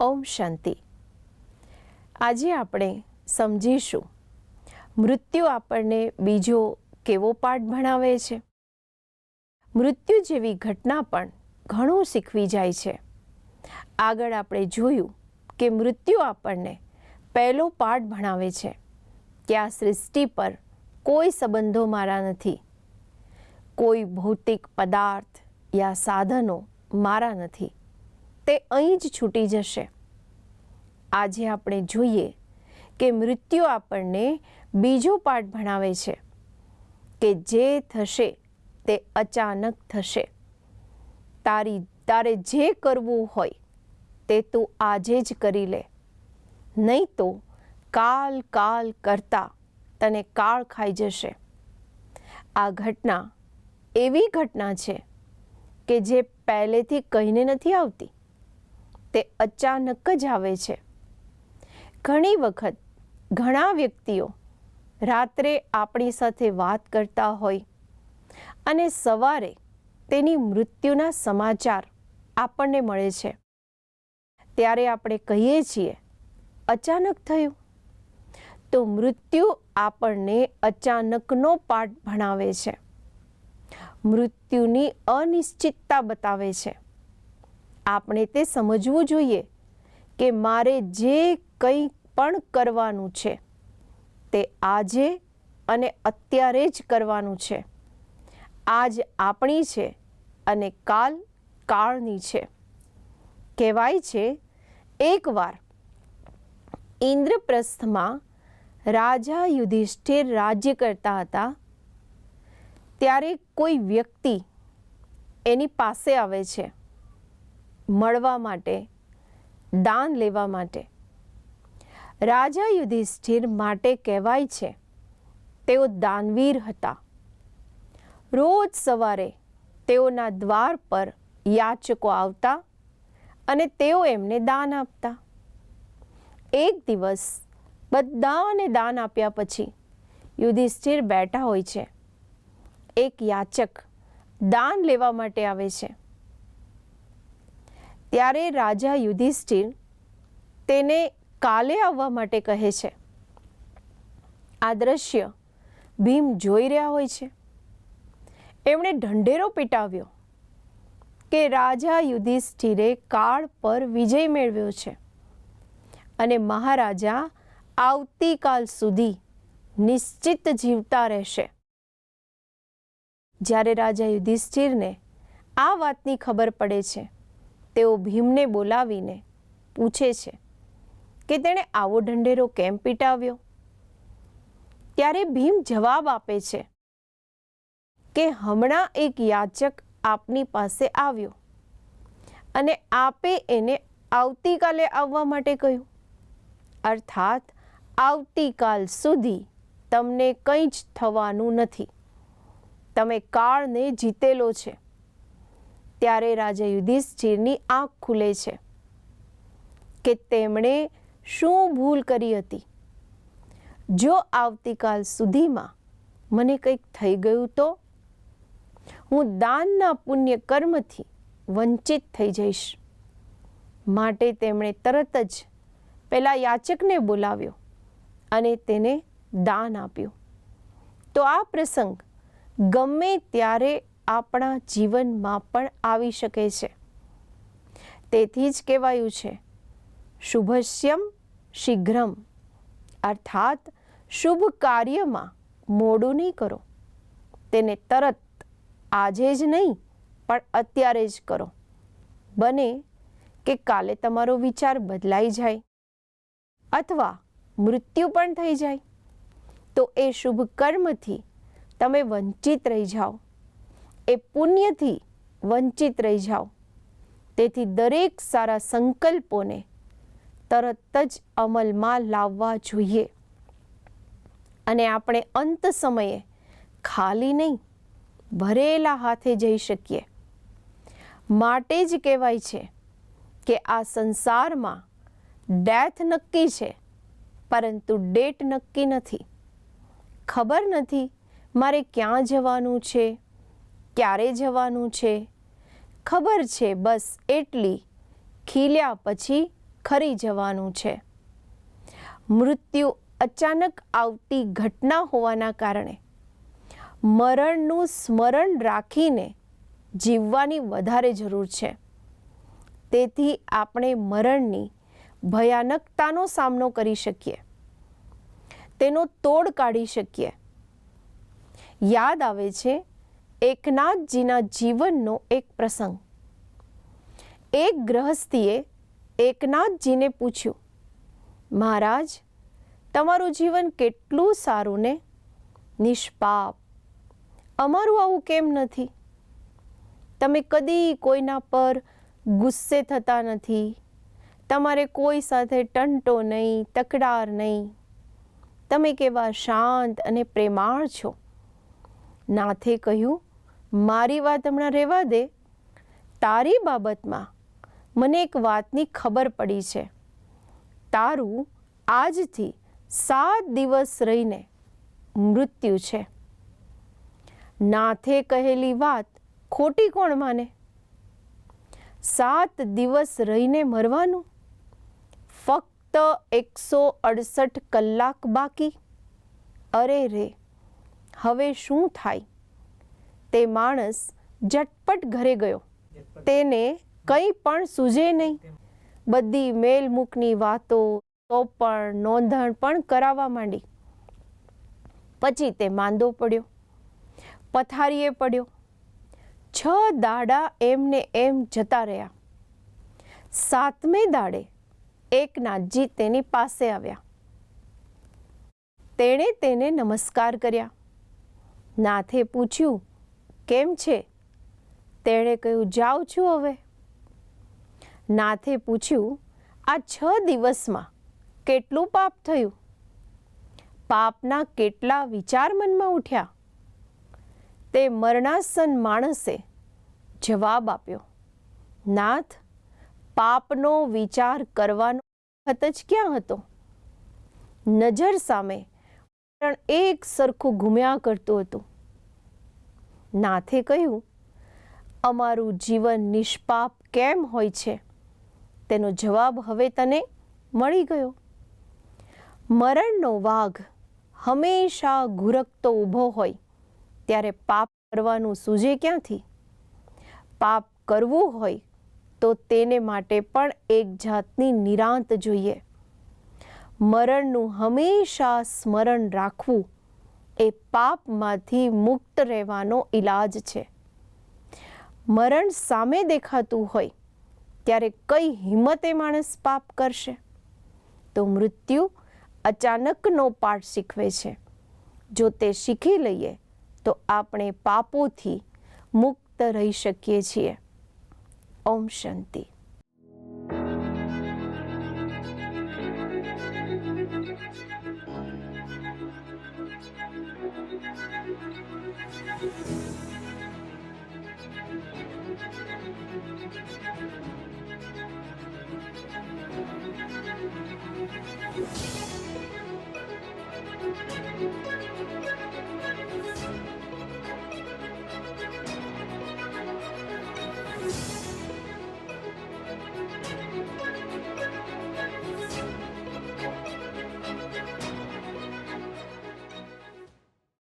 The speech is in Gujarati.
ઓમ શાંતિ. આજે આપણે સમજીશું, મૃત્યુ આપણને બીજો કેવો પાઠ ભણાવે છે? મૃત્યુ જેવી ઘટના પણ ઘણું શીખવી જાય છે. આગળ આપણે જોયું કે મૃત્યુ આપણને પહેલો પાઠ ભણાવે છે કે આ સૃષ્ટિ પર કોઈ સંબંધો મારા નથી. કોઈ ભૌતિક પદાર્થ યા સાધનો મારા નથી. તે અહીં જ છૂટી જશે. આજે આપણે જોઈએ કે મૃત્યુ આપણને બીજો પાઠ ભણાવે છે કે જે થશે તે અચાનક થશે. તારી, તારે જે કરવું હોય તે તું આજે જ કરી લે. નહીં તો કાલ કાલ કરતા તને કાળ ખાઈ જશે. આ ઘટના એવી ઘટના છે કે જે પહેલેથી કહીને નથી આવતી. તે અચાનક જ આવે છે. ઘણી વખત ઘણા વ્યક્તિઓ રાત્રે આપણી સાથે વાત કરતા હોય અને સવારે તેની મૃત્યુના સમાચાર આપણને મળે છે. ત્યારે આપણે કહીએ છીએ, અચાનક થયું. તો મૃત્યુ આપણને અચાનકનો પાઠ ભણાવે છે. મૃત્યુની અનિશ્ચિતતા બતાવે છે. આપણે તે સમજવું જોઈએ કે મારે જે કંઈ પણ કરવાનું છે, તે આજે અને અત્યારે જ કરવાનું છે. આજ આપણી છે અને કાલ કાળની છે. કહેવાય છે, એકવાર ઇન્દ્રપ્રસ્થમાં રાજા યુધિષ્ઠિર રાજ્ય કરતા હતા, ત્યારે કોઈ વ્યક્તિ એની પાસે આવે છે. મળવા માટે, દાન લેવા માટે. રાજા યુધિષ્ઠિર માટે કહેવાય છે, તેઓ દાનવીર હતા. રોજ સવારે તેઓના દ્વાર પર યાચકો આવતા અને તેઓ એમને દાન આપતા. એક દિવસ બધાને દાન આપ્યા પછી યુધિષ્ઠિર બેઠા હોય છે. એક યાચક દાન લેવા માટે આવે છે. ત્યારે રાજા યુધિષ્ઠિર તેને કાલે આવવા માટે કહે છે. આ દ્રશ્ય ભીમ જોઈ રહ્યા હોય છે. એમણે ઢંઢેરો પીટાવ્યો કે રાજા યુધિષ્ઠિરે કાળ પર વિજય મેળવ્યો છે અને મહારાજા આવતીકાલ સુધી નિશ્ચિત જીવતા રહેશે. જ્યારે રાજા યુધિષ્ઠિરને આ વાતની ખબર પડે છે તેઓ ભીમને બોલાવીને પૂછે છે કે તેણે આવો ઢંઢેરો કેમ પીટાવ્યો? ત્યારે ભીમ જવાબ આપે છે કે હમણાં એક યાચક આપની પાસે આવ્યો અને આપે એને આવતીકાલે આવવા માટે કહ્યું. અર્થાત, આવતીકાલ સુધી તમને કંઈ જ થવાનું નથી. તમે કાળને જીતેલો છે. ત્યારે રાજા યુધિષ્ઠિરની આંખ ખુલે છે કે તેમણે શું ભૂલ કરી હતી. જો આવતીકાલ સુધીમાં મને કંઈક થઈ ગયું તો હું દાનના પુણ્ય કર્મથી વંચિત થઈ જઈશ. માટે તેમણે તરત જ પેલા યાચકને બોલાવ્યો અને તેને દાન આપ્યું. તો આ પ્રસંગ ગમે ત્યારે આપણા જીવનમાં પણ આવી શકે છે. તેથી જ કહેવાયું છે, શુભસ્યમ શીઘ્રમ. અર્થાત, શુભ કાર્યમાં મોડું નહીં કરો. તેને તરત, આજે જ નહીં, પણ અત્યારે જ કરો. બને કે કાલે તમારો વિચાર બદલાઈ જાય અથવા મૃત્યુ પણ થઈ જાય. તો એ શુભ કર્મથી તમે વંચિત રહી જાઓ. એ પુણ્યથી વંચિત રહી જાઓ. તેથી દરેક સારા સંકલ્પોને તરત જ અમલમાં લાવવા જોઈએ. અને આપણે અંત સમયે ખાલી નહીં, ભરેલા હાથે જઈ શકીએ. માટે જ કહેવાય છે કે આ સંસારમાં ડેથ નક્કી છે, પરંતુ ડેટ નક્કી નથી. ખબર નથી મારે ક્યાં જવાનું છે ક્યારે જવાનું છે? ખબર છે બસ એટલી. ખીલ્યા પછી ખરી જવાનું છે. મૃત્યુ અચાનક આવતી ઘટના હોવાના કારણે. મરણનું સ્મરણ રાખીને જીવવાની વધારે જરૂર છે. તેથી આપણે મરણની ભયાનકતાનો સામનો કરી શકીએ. તેનો તોડ કાઢી શકીએ. યાદ આવે છે એકનાથજીના જીવનનો એક પ્રસંગ. એક ગ્રહસ્થીએ એકનાથજીને પૂછ્યું, મહારાજ, તમારું જીવન કેટલું સારું ને? નિષ્પાપ. અમારું આવું કેમ નથી? તમે કદી કોઈના પર ગુસ્સે થતા નથી. તમારે કોઈ સાથે ટંટો નહીં, તકરાર નહીં. તમે કેવા શાંત અને પ્રેમાળ છો. નાથે કહ્યું મારી વાત હમણાં રહેવા દે. તારી બાબતમાં મને એક વાતની ખબર પડી છે. તારું આજથી સાત દિવસ રહીને મૃત્યુ છે. નાથે કહેલી વાત ખોટી કોણ માને? સાત દિવસ રહીને મરવાનું? ફક્ત એકસો અડસઠ કલાક બાકી? અરે રે, હવે શું થાય? તે માણસ ઝટપટ ઘરે ગયો. તેને કંઈ પણ સૂઝે નહીં. બધી મેલમૂકની વાતો, તો પણ નોંધણ પણ કરાવવા માંડી. પછી તે માંદો પડ્યો, પથારીએ પડ્યો. છ દાડા એમને એમ જતા રહ્યા. સાતમે દાડે એકનાથજી તેની પાસે આવ્યા. તેણે તેને નમસ્કાર કર્યા. નાથે પૂછ્યું કેમ છે? તેણે કહ્યું, જાઉં છું હવે. નાથે પૂછ્યું, આ છ દિવસમાં કેટલું પાપ થયું? પાપના કેટલા વિચાર મનમાં ઉઠ્યા? તે મરણાસન માણસે જવાબ આપ્યો, નાથ, પાપનો વિચાર કરવાનો વખત જ ક્યાં હતો? નજર સામે એક સરખું ઘૂમ્યા કરતું હતું. નાથે કહ્યું, અમારું જીવન નિષ્પાપ કેમ હોય છે? તેનો જવાબ હવે તને મળી ગયો. મરણનો વાઘ હંમેશા ઘુરકતો ઊભો હોય, ત્યારે પાપ કરવાનું સૂઝે ક્યાંથી? પાપ કરવું હોય તો તેને માટે પણ એક જાતની નિરાંત જોઈએ. મરણનું હંમેશા સ્મરણ રાખવું એ પાપમાંથી મુક્ત રહેવાનો ઈલાજ છે. મરણ સામે દેખાતું હોય, ત્યારે કઈ હિંમતે માણસ પાપ કરશે? તો મૃત્યુ અચાનકનો પાઠ શીખવે છે. જો તે શીખી લઈએ, તો આપણે પાપોથી મુક્ત રહી શકીએ છીએ. ઓમ શાંતિ.